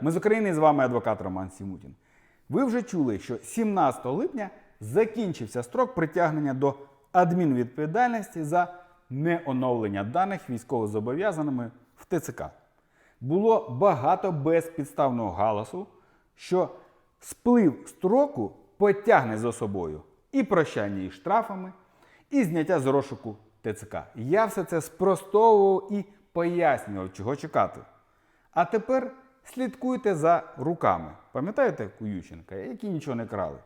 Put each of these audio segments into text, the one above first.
Ми з України і з вами адвокат Роман Сімутін. Ви вже чули, що 17 липня закінчився строк притягнення до адмінвідповідальності за неоновлення даних військовозобов'язаними в ТЦК. Було багато безпідставного галасу, що сплив строку потягне за собою і прощання із штрафами, і зняття з розшуку ТЦК. Я все це спростовував і пояснював, чого чекати. А тепер слідкуйте за руками. Пам'ятаєте Куюченка, які нічого не крали?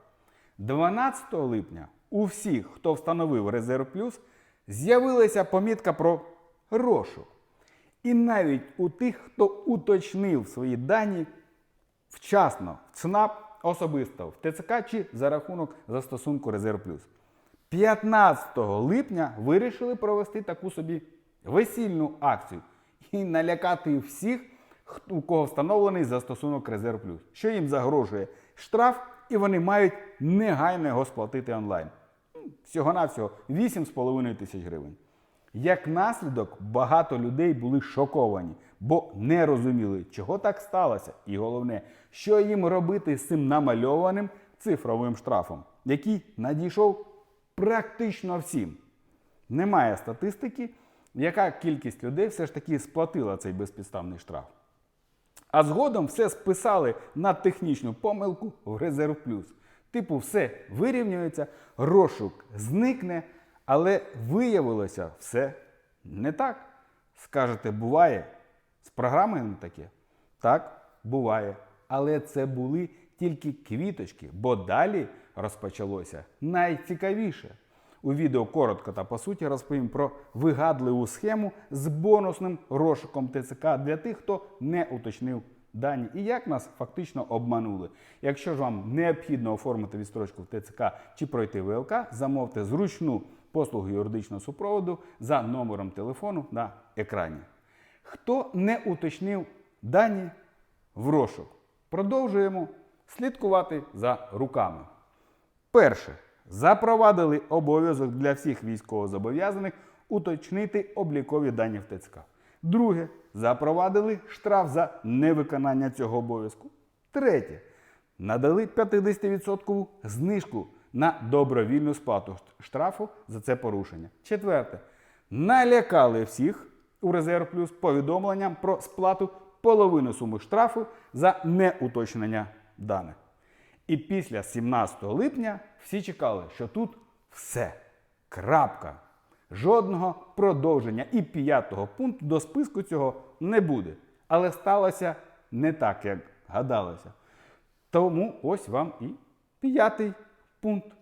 12 липня у всіх, хто встановив Резерв Плюс, з'явилася помітка про розшук. І навіть у тих, хто уточнив свої дані вчасно в ЦНАП, особисто в ТЦК чи за рахунок застосунку Резерв Плюс. 15 липня вирішили провести таку собі весільну акцію і налякати всіх, у кого встановлений застосунок Резерв Плюс, що їм загрожує штраф, і вони мають негайно його сплатити онлайн. Всього-навсього 8,5 тисяч гривень. Як наслідок, багато людей були шоковані, бо не розуміли, чого так сталося, і головне, що їм робити з цим намальованим цифровим штрафом, який надійшов практично всім. Немає статистики, яка кількість людей все ж таки сплатила цей безпідставний штраф. А згодом все списали на технічну помилку в Резерв Плюс. Типу, все вирівнюється, розшук зникне, але виявилося все не так. Скажете, буває? З програмою не таке? Так, буває. Але це були тільки квіточки, бо далі розпочалося найцікавіше. У відео коротко та по суті розповім про вигадливу схему з бонусним розшуком ТЦК для тих, хто не уточнив дані і як нас фактично обманули. Якщо ж вам необхідно оформити відстрочку в ТЦК чи пройти ВЛК, замовте зручну послугу юридичного супроводу за номером телефону на екрані. Хто не уточнив дані в розшук, продовжуємо слідкувати за руками. Перше. Запровадили обов'язок для всіх військовозобов'язаних уточнити облікові дані в ТЦК. Друге. Запровадили штраф за невиконання цього обов'язку. Третє. Надали 50% знижку на добровільну сплату штрафу за це порушення. Четверте. Налякали всіх у резерв плюс повідомленням про сплату половини суми штрафу за неуточнення даних. І після 17 липня всі чекали, що тут все. Крапка. Жодного продовження і п'ятого пункту до списку цього не буде. Але сталося не так, як гадалося. Тому ось вам і п'ятий пункт.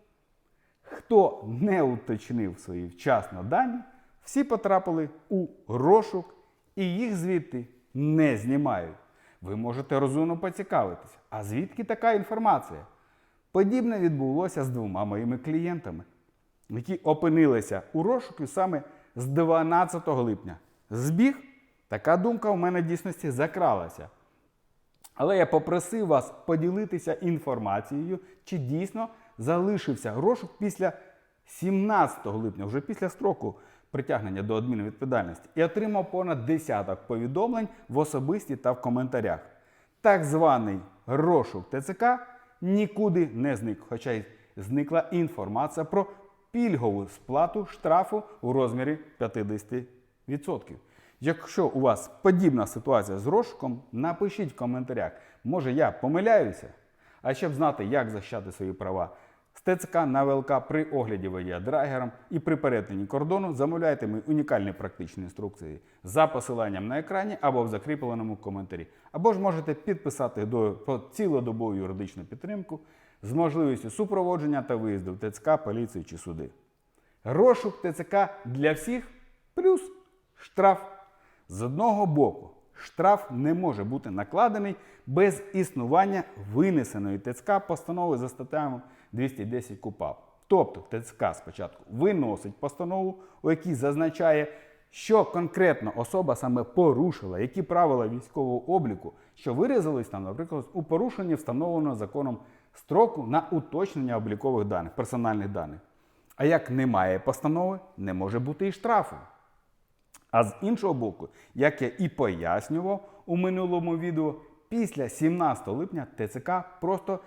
Хто не уточнив свої вчасно дані, всі потрапили у розшук і їх звідти не знімають. Ви можете розумно поцікавитися, а звідки така інформація? Подібне відбулося з двома моїми клієнтами, які опинилися у розшуку саме з 12 липня. Збіг, така думка у мене в дійсності закралася. Але я попросив вас поділитися інформацією, чи дійсно залишився розшук після 17 липня, вже після строку притягнення до адмінвідповідальності, і отримав понад десяток повідомлень в особисті та в коментарях. Так званий розшук ТЦК нікуди не зник, хоча й зникла інформація про пільгову сплату штрафу у розмірі 50%. Якщо у вас подібна ситуація з розшуком, напишіть в коментарях. Може я помиляюся? А щоб знати, як захищати свої права ТЦК на ВЛК при огляді водія драгером і при перетині кордону, замовляйте мої унікальні практичні інструкції за посиланням на екрані або в закріпленому коментарі. Або ж можете підписати до про цілодобову юридичну підтримку з можливістю супроводження та виїзду в ТЦК, поліцію чи суди. Розшук ТЦК для всіх плюс штраф. З одного боку, штраф не може бути накладений без існування винесеної ТЦК постанови за статтями 210 КУПАП. Тобто ТЦК спочатку виносить постанову, у якій зазначає, що конкретно особа саме порушила, які правила військового обліку, що виразились там, наприклад, у порушенні встановленого законом строку на уточнення облікових даних, персональних даних. А як немає постанови, не може бути і штрафу. А з іншого боку, як я і пояснював у минулому відео, після 17 липня ТЦК просто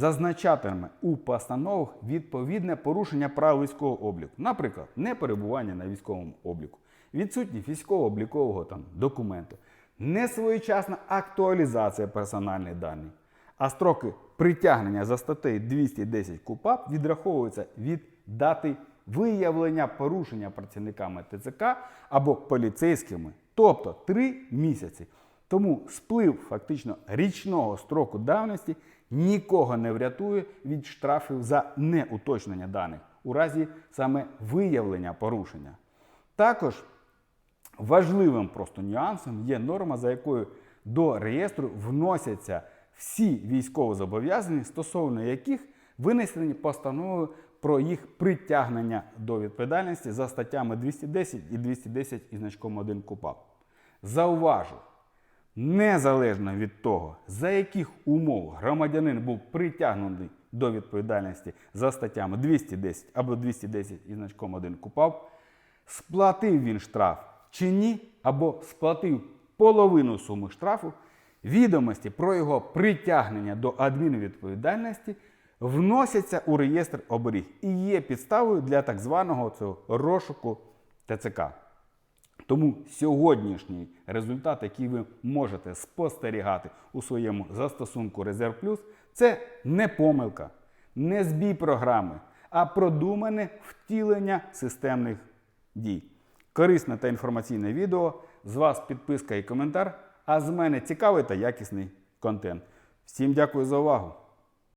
зазначатиме у постановах відповідне порушення правил військового обліку, наприклад, неперебування на військовому обліку, відсутність військово-облікового там документу, несвоєчасна актуалізація персональних даних. А строки притягнення за статтею 210 КУПАП відраховуються від дати виявлення порушення працівниками ТЦК або поліцейськими, тобто 3 місяці. Тому сплив фактично річного строку давності нікого не врятує від штрафів за неуточнення даних у разі саме виявлення порушення. Також Важливим просто нюансом є норма, за якою до реєстру вносяться всі військовозобов'язані, стосовно яких винесені постанови про їх притягнення до відповідальності за статтями 210 і 210 із значком 1 КУПАП. Зауважу, незалежно від того, за яких умов громадянин був притягнений до відповідальності за статтями 210 або 210 із значком 1 КУПАП, сплатив він штраф чи ні, або сплатив половину суми штрафу, відомості про його притягнення до адмінвідповідальності вносяться у реєстр оберіг і є підставою для так званого цього розшуку ТЦК. Тому сьогоднішній результат, який ви можете спостерігати у своєму застосунку Резерв Плюс, це не помилка, не збій програми, а продумане втілення системних дій. Корисне та інформаційне відео. З вас підписка і коментар. А з мене цікавий та якісний контент. Всім дякую за увагу!